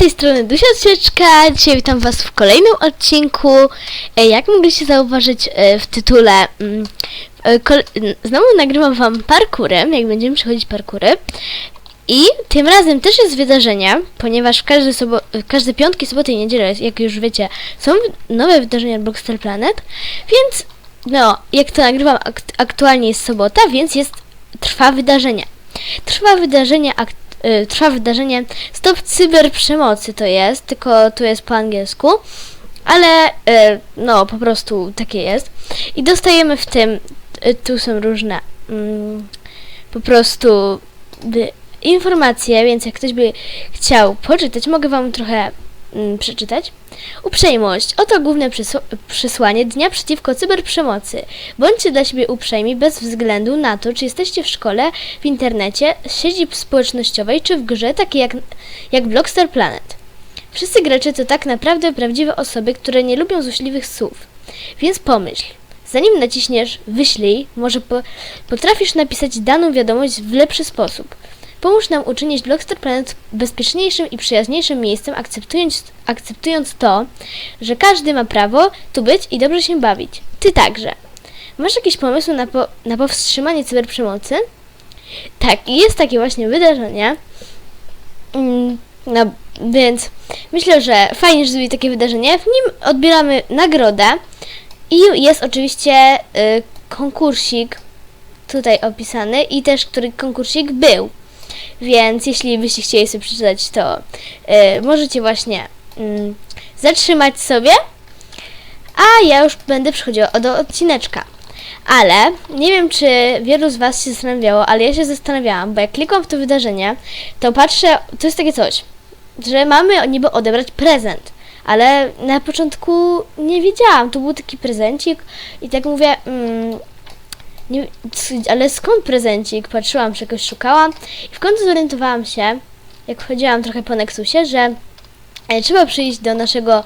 tej strony Dusia Sieczka. Dzisiaj witam Was w kolejnym odcinku. E, Jak mogliście zauważyć e, w tytule, mm, e, znowu nagrywam Wam parkurem, jak będziemy przechodzić parkury. I tym razem też jest wydarzenie, ponieważ w każdy, sobo- w każde piątki, soboty i niedzielę, jak już wiecie, są nowe wydarzenia Blockstar Planet, więc no, jak to nagrywam, ak- aktualnie jest sobota, więc jest, trwa wydarzenie. Trwa wydarzenie, ak- y, trwa wydarzenie Stop Cyberprzemocy to jest, tylko tu jest po angielsku, ale y, no po prostu takie jest. I dostajemy w tym, y, tu są różne mm, po prostu informacje, więc jak ktoś by chciał poczytać, mogę Wam trochę mm, przeczytać. Uprzejmość. Oto główne przesłanie dnia przeciwko cyberprzemocy. Bądźcie dla siebie uprzejmi bez względu na to, czy jesteście w szkole, w internecie, sieci społecznościowej, czy w grze takiej jak, jak Blockstar Planet. Wszyscy gracze to tak naprawdę prawdziwe osoby, które nie lubią złośliwych słów. Więc pomyśl, zanim naciśniesz wyślij, może po, potrafisz napisać daną wiadomość w lepszy sposób. Pomóż nam uczynić Blockstar Planet bezpieczniejszym i przyjaźniejszym miejscem, akceptując, akceptując to, że każdy ma prawo tu być i dobrze się bawić. Ty także. Masz jakiś pomysł na, po, na powstrzymanie cyberprzemocy? Tak, jest takie właśnie wydarzenie. Mm, No, więc myślę, że fajnie, że zrobili takie wydarzenie. W nim odbieramy nagrodę i jest oczywiście y, konkursik tutaj opisany i też który konkursik był. Więc jeśli byście chcieli sobie przeczytać, to y, możecie właśnie mm, zatrzymać sobie, a ja już będę przechodziła do odcineczka. Ale nie wiem, czy wielu z Was się zastanawiało, ale ja się zastanawiałam, bo jak klikam w to wydarzenie, to patrzę, to jest takie coś, że mamy niby odebrać prezent. Ale na początku nie wiedziałam, to był taki prezencik i tak mówię, mm, nie, ale skąd prezencik? Patrzyłam, czegoś szukałam i w końcu zorientowałam się, jak chodziłam trochę po Nexusie, że e, trzeba przyjść do naszego,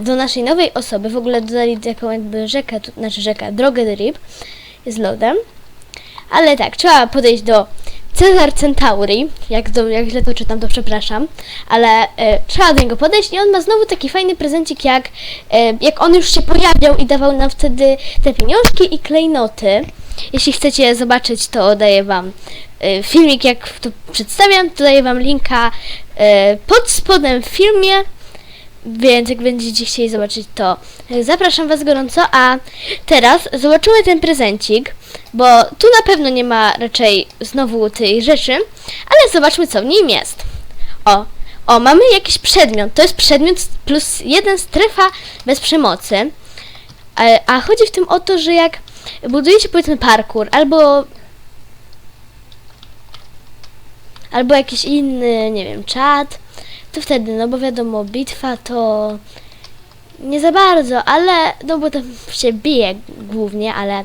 do naszej nowej osoby. W ogóle dodali taką jakby rzekę, tu, znaczy rzekę, drogę drip z lodem. Ale tak, trzeba podejść do Cezar Centauri, jak, do, jak źle to czytam, to przepraszam, ale e, trzeba do niego podejść i on ma znowu taki fajny prezencik, jak, e, jak on już się pojawiał i dawał nam wtedy te pieniążki i klejnoty. Jeśli chcecie zobaczyć, to daję Wam e, filmik, jak to przedstawiam, to daję Wam linka pod spodem w filmie, więc jak będziecie chcieli zobaczyć, to e, zapraszam Was gorąco. A teraz zobaczymy ten prezencik, bo tu na pewno nie ma raczej znowu tej rzeczy, ale zobaczmy, co w nim jest. O, o, mamy jakiś przedmiot. To jest przedmiot plus jeden strefa bez przemocy. A, a chodzi w tym o to, że jak budujecie powiedzmy parkour albo albo jakiś inny, nie wiem, czat, to wtedy, no bo wiadomo, bitwa to nie za bardzo, ale no bo tam się bije głównie, ale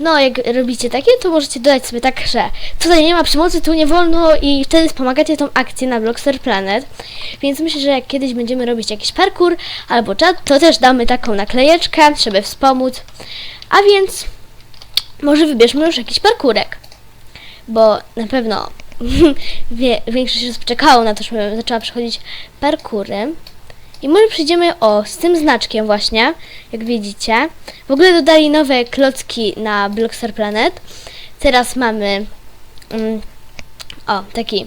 no jak robicie takie, to możecie dodać sobie tak, że tutaj nie ma przemocy, tu nie wolno i wtedy wspomagacie tą akcję na Blockstar Planet. Więc myślę, że jak kiedyś będziemy robić jakiś parkour albo czat, to też damy taką naklejeczkę, żeby wspomóc. A więc może wybierzmy już jakiś parkurek. Bo na pewno większość osób czekało na to, żebym zaczęła przechodzić parkury. I może przejdziemy o z tym znaczkiem właśnie, jak widzicie. W ogóle dodali nowe klocki na Blockstar Planet. Teraz mamy mm, o, taki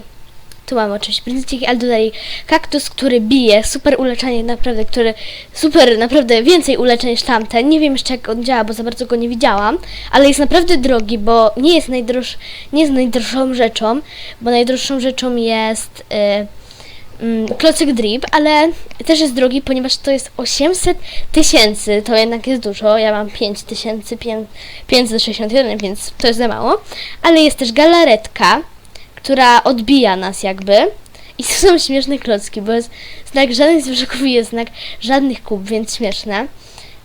tu mamy oczywiście prezenciki, ale dodali kaktus, który bije, super uleczenie naprawdę, który super, naprawdę więcej ulecza niż tamten. Nie wiem jeszcze jak on działa, bo za bardzo go nie widziałam, ale jest naprawdę drogi, bo nie jest najdroż, nie jest najdroższą rzeczą, bo najdroższą rzeczą jest y, mm, klocek drip, ale też jest drogi, ponieważ to jest 800 tysięcy, to jednak jest dużo, ja mam 5 tysięcy, 561, więc to jest za mało, ale jest też galaretka, która odbija nas jakby. I to są śmieszne klocki, bo jest znak żadnych i jest znak żadnych kub, więc śmieszne.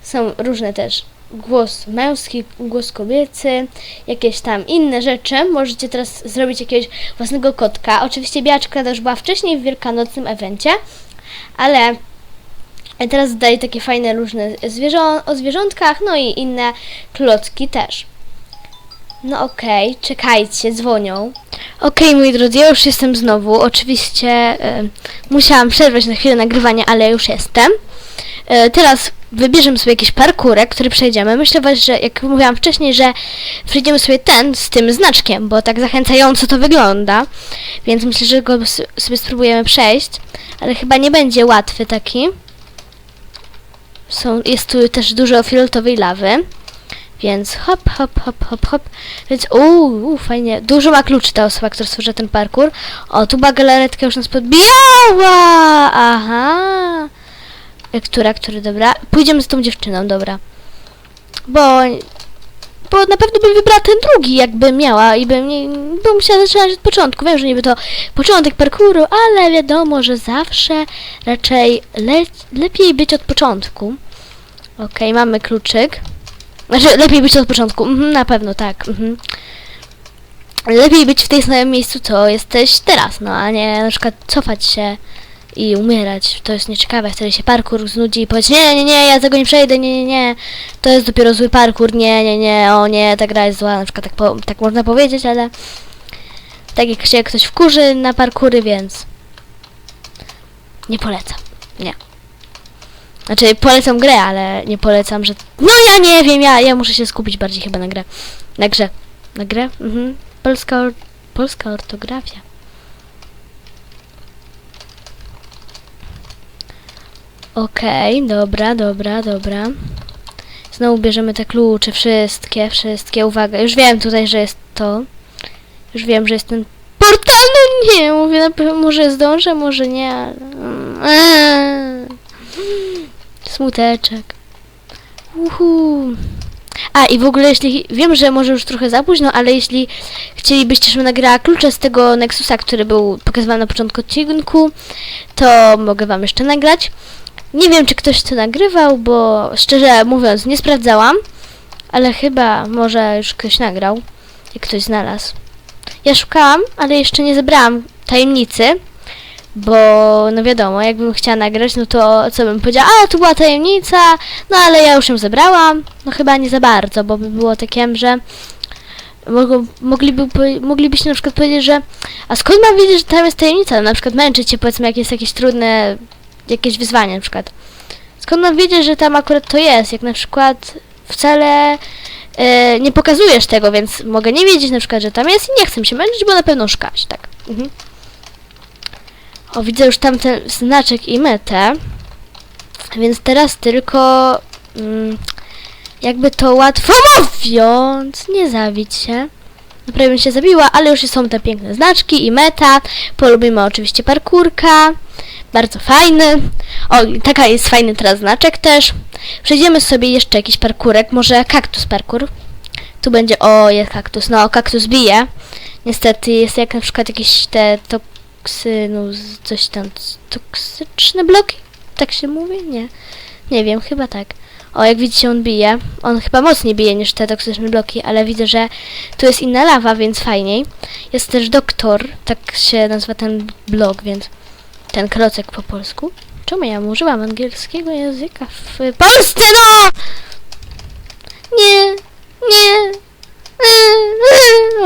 Są różne też głos męski, głos kobiecy, jakieś tam inne rzeczy. Możecie teraz zrobić jakiegoś własnego kotka. Oczywiście czekolada już była wcześniej w wielkanocnym evencie, ale teraz daje takie fajne różne zwierzą o zwierzątkach, no i inne klocki też. No okej, czekajcie, dzwonią. Okej, moi drodzy, ja już jestem znowu. Oczywiście e, musiałam przerwać na chwilę nagrywanie, ale już jestem. E, teraz wybierzemy sobie jakiś parkurek, który przejdziemy. Myślę że jak mówiłam wcześniej, że przejdziemy sobie ten z tym znaczkiem, bo tak zachęcająco to wygląda. Więc myślę, że go sobie spróbujemy przejść. Ale chyba nie będzie łatwy taki. Są, jest tu też dużo fioletowej lawy. Więc hop, hop, hop, hop, hop. Więc uuu, uu, fajnie. Dużo ma kluczy ta osoba, która stworzyła ten parkour. O, tu była galaretka już nas podbijała! Aha! E, Która, który, dobra. Pójdziemy z tą dziewczyną, dobra. Bo... Bo na pewno bym wybrała ten drugi, jakby miała i bym nie... Bym musiała zaczynać od początku. Wiem, że niby to początek parkouru, ale wiadomo, że zawsze raczej le lepiej być od początku. Okej, mamy kluczyk. Znaczy, lepiej być od początku. Mhm, na pewno, tak. Mhm. Lepiej być w tej samym miejscu, co jesteś teraz, no a nie na przykład cofać się i umierać. To jest nieciekawe, wtedy się parkour znudzi i powiedz, nie, nie, nie, ja tego nie przejdę, nie, nie, nie. To jest dopiero zły parkour, nie, nie, nie, o nie, ta gra jest zła, na przykład tak, po, tak można powiedzieć, ale tak jak się ktoś wkurzy na parkury, więc nie polecam, nie. Znaczy, polecam grę, ale nie polecam, że... No ja nie wiem, ja, ja muszę się skupić bardziej chyba na grę. Na grze. Na grę? Mhm. Polska, or polska ortografia. Okej, dobra, dobra, dobra. Znowu bierzemy te klucze, wszystkie, wszystkie. Uwaga, już wiem tutaj, że jest to. Już wiem, że jest ten portal. No nie, mówię, na pewno może zdążę, może nie, ale... Eee. Smuteczek. Uhu. A i w ogóle jeśli wiem, że może już trochę za późno, ale jeśli chcielibyście, żebym nagrała klucze z tego Nexusa, który był pokazywany na początku odcinku, to mogę wam jeszcze nagrać. Nie wiem, czy ktoś to nagrywał, bo szczerze mówiąc nie sprawdzałam, ale chyba może już ktoś nagrał, jak ktoś znalazł. Ja szukałam, ale jeszcze nie zebrałam tajemnicy, bo no wiadomo, jakbym chciała nagrać, no to co bym powiedziała, a tu była tajemnica, no ale ja już ją zebrałam, no chyba nie za bardzo, bo by było takie, że mogliby, moglibyście na przykład powiedzieć, że a skąd mam wiedzieć, że tam jest tajemnica, na przykład męczyć się powiedzmy, jak jest jakieś trudne, jakieś wyzwanie na przykład. Skąd mam wiedzieć, że tam akurat to jest, jak na przykład wcale e, nie pokazujesz tego, więc mogę nie wiedzieć na przykład, że tam jest i nie chcę się męczyć, bo na pewno szukać, tak. Mhm. O, widzę już tam ten znaczek i metę. Więc teraz tylko mm, jakby to łatwo mówiąc, nie zabić się. No, Prawie bym się zabiła, ale już są te piękne znaczki i meta. Polubimy oczywiście parkurka. Bardzo fajny. O, taka jest fajny teraz znaczek też. Przejdziemy sobie jeszcze jakiś parkurek, może kaktus parkur. Tu będzie, o, jest kaktus. No, kaktus bije. Niestety jest jak na przykład jakieś te toksynus, coś tam, toksyczne bloki? Tak się mówi? Nie. Nie wiem, chyba tak. O, jak widzicie, on bije. On chyba mocniej bije niż te toksyczne bloki, ale widzę, że tu jest inna lawa, więc fajniej. Jest też doktor, tak się nazywa ten blok, więc ten klocek po polsku. Czemu ja używam angielskiego języka w Polsce, no! Nie, nie.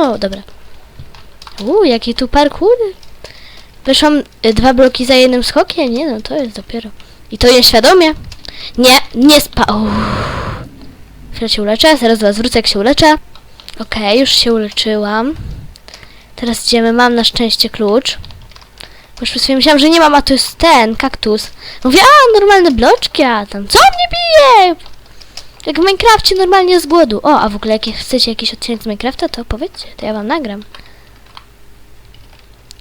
O, dobra. Uuu, jaki tu parkour. Wyszłam y, dwa bloki za jednym skokiem? Nie no, to jest dopiero. I to nieświadomie. Nie, nie spa... Uff. Chwilę się uleczę, zaraz was wrócę jak się uleczę. Okej, już się uleczyłam. Teraz idziemy, mam na szczęście klucz. Bo już chwilę myślałam, że nie mam, a to jest ten, kaktus. Mówię, a, normalne bloczki, a tam, co mnie bije? Jak w Minecrafcie normalnie z głodu. O, a w ogóle jak chcecie jakiś odcinek z Minecrafta, to powiedzcie, to ja wam nagram.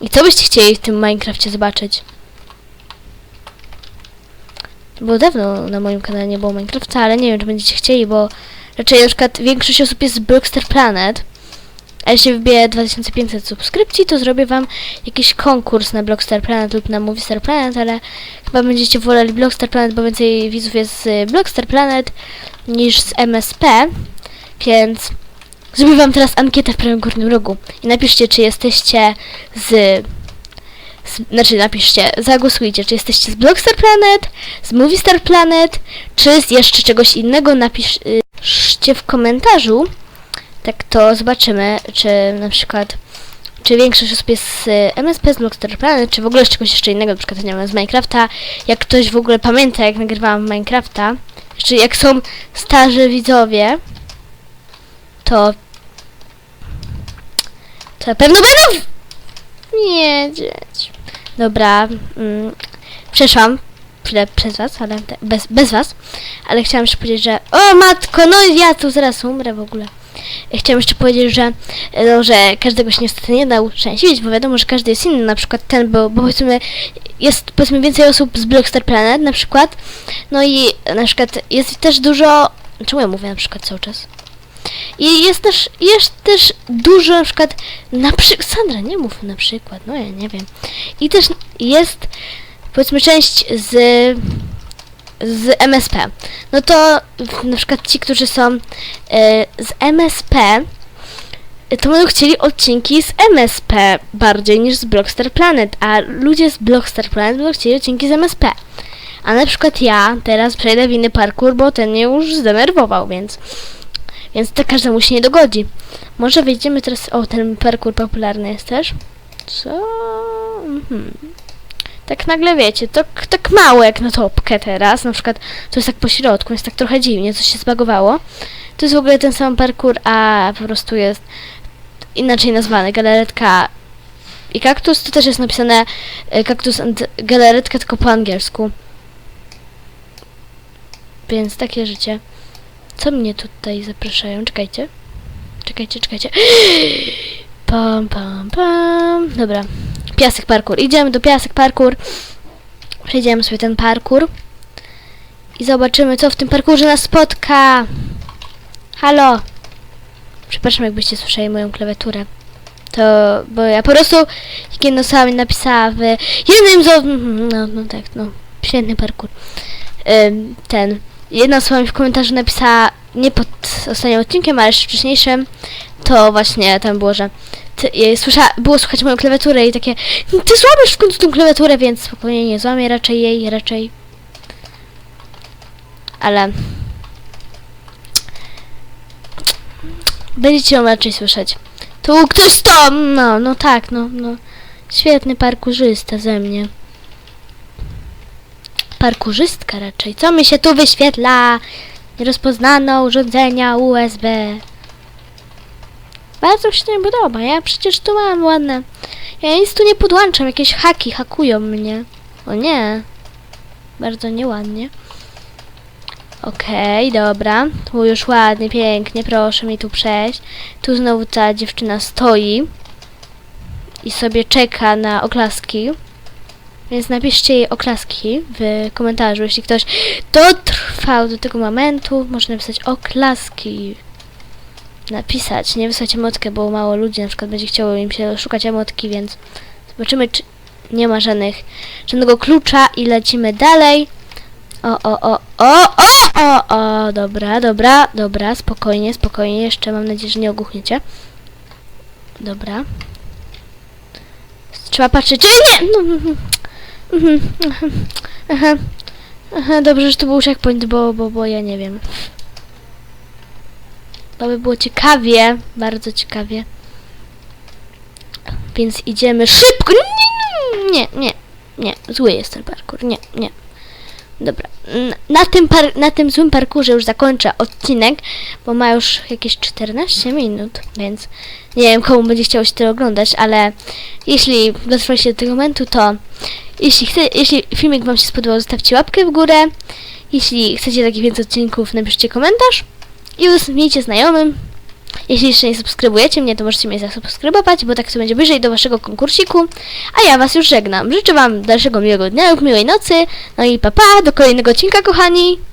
I co byście chcieli w tym Minecrafcie zobaczyć? Bo dawno na moim kanale nie było Minecrafta, ale nie wiem, czy będziecie chcieli, bo raczej na przykład większość osób jest z Blockster Planet. A jeśli wbiję 2500 subskrypcji, to zrobię wam jakiś konkurs na Blockstar Planet lub na Movistar Planet, ale chyba będziecie woleli Blockstar Planet, bo więcej widzów jest z Blockstar Planet niż z MSP, więc zrobię wam teraz ankietę w prawym górnym rogu i napiszcie, czy jesteście z, z znaczy napiszcie, zagłosujcie, czy jesteście z Blockstar Planet, z Movistar Planet, czy z jeszcze czegoś innego, napiszcie w komentarzu tak to zobaczymy, czy na przykład czy większość osób jest z MSP, z Blockstar Planet, czy w ogóle z czegoś jeszcze innego, na przykład nie wiem, z Minecrafta. Jak ktoś w ogóle pamięta, jak nagrywałam Minecrafta, czy jak są starzy widzowie, to to na pewno będą wiedzieć. Dobra, mm, przeszłam chwilę przez was, ale te, bez, bez was, ale chciałam jeszcze powiedzieć, że o matko, no ja tu zaraz umrę w ogóle. Chciałam jeszcze powiedzieć, że, e, no, że każdego się niestety nie da uszczęśliwić, bo wiadomo, że każdy jest inny. Na przykład ten, bo, bo powiedzmy, jest powiedzmy więcej osób z Blockstar Planet na przykład. No i na przykład jest też dużo. Czemu ja mówię na przykład cały czas? I jest też, jest też dużo na przykład, na przykład, Sandra, nie mów na przykład, no ja nie wiem. I też jest, powiedzmy, część z, z MSP. No to na przykład ci, którzy są e, z MSP, to będą chcieli odcinki z MSP bardziej niż z Blockstar Planet, a ludzie z Blockstar Planet będą chcieli odcinki z MSP. A na przykład ja teraz przejdę w inny parkour, bo ten mnie już zdenerwował, więc więc to każdemu się nie dogodzi. Może wejdziemy teraz... O, ten parkour popularny jest też. Co? Mhm. Tak nagle wiecie, to tak mało jak na topkę teraz. Na przykład to jest tak po środku, jest tak trochę dziwnie, coś się zbagowało. To jest w ogóle ten sam parkour, a po prostu jest inaczej nazwany. Galaretka i kaktus to też jest napisane e, kaktus and galaretka tylko po angielsku. Więc takie życie. Co mnie tutaj zapraszają? Czekajcie. Czekajcie, czekajcie. Pam, pam, pam. Dobra. Piasek parkour. Idziemy do piasek parkour. Przejdziemy sobie ten parkour. I zobaczymy, co w tym parkurze nas spotka. Halo. Przepraszam, jakbyście słyszeli moją klawiaturę. To, bo ja po prostu jedno sami napisała w jednym z... No, no tak, no. Świetny parkour. Ym, ten jedna osoba mi w komentarzu napisała, nie pod ostatnim odcinkiem, ale jeszcze wcześniejszym, to właśnie tam było, że e, słysza, było słychać moją klawiaturę i takie, ty złamiesz w końcu tą klawiaturę, więc spokojnie nie złamię raczej jej, raczej. Ale będziecie ją raczej słyszeć. Tu ktoś sto! No, no tak, no, no. Świetny parkurzysta ze mnie. Parkurzystka raczej. Co mi się tu wyświetla? Nierozpoznane urządzenia USB. Bardzo się to nie podoba. Ja przecież tu mam ładne. Ja nic tu nie podłączam. Jakieś haki hakują mnie. O nie. Bardzo nieładnie. Okej, dobra. Tu już ładnie, pięknie. Proszę mi tu przejść. Tu znowu ta dziewczyna stoi. I sobie czeka na oklaski. Więc napiszcie jej oklaski w komentarzu, jeśli ktoś dotrwał do tego momentu, może napisać oklaski. Napisać, nie wysłać emotkę, bo mało ludzi na przykład będzie chciało im się szukać emotki, więc zobaczymy, czy nie ma żadnych, żadnego klucza i lecimy dalej. O, o, o, o, o, o, o, dobra, dobra, dobra, spokojnie, spokojnie, jeszcze mam nadzieję, że nie ogłuchniecie. Dobra. Trzeba patrzeć, czy nie! No, mhm. Mhm, dobrze, że to był checkpoint, bo, bo, bo ja nie wiem. To by było ciekawie, bardzo ciekawie. Więc idziemy szybko. Nie, nie, nie, nie, zły jest ten parkour, nie, nie. Dobra, na tym, par- na tym złym parkurze już zakończę odcinek, bo ma już jakieś 14 minut, więc nie wiem komu będzie chciało się to oglądać, ale jeśli dotrwaliście do tego momentu, to jeśli, chce, jeśli filmik Wam się spodobał, zostawcie łapkę w górę. Jeśli chcecie takich więcej odcinków, napiszcie komentarz i udostępnijcie znajomym. Jeśli jeszcze nie subskrybujecie mnie, to możecie mnie zasubskrybować, bo tak to będzie bliżej do Waszego konkursiku. A ja Was już żegnam. Życzę Wam dalszego miłego dnia lub miłej nocy. No i papa, pa, do kolejnego odcinka, kochani!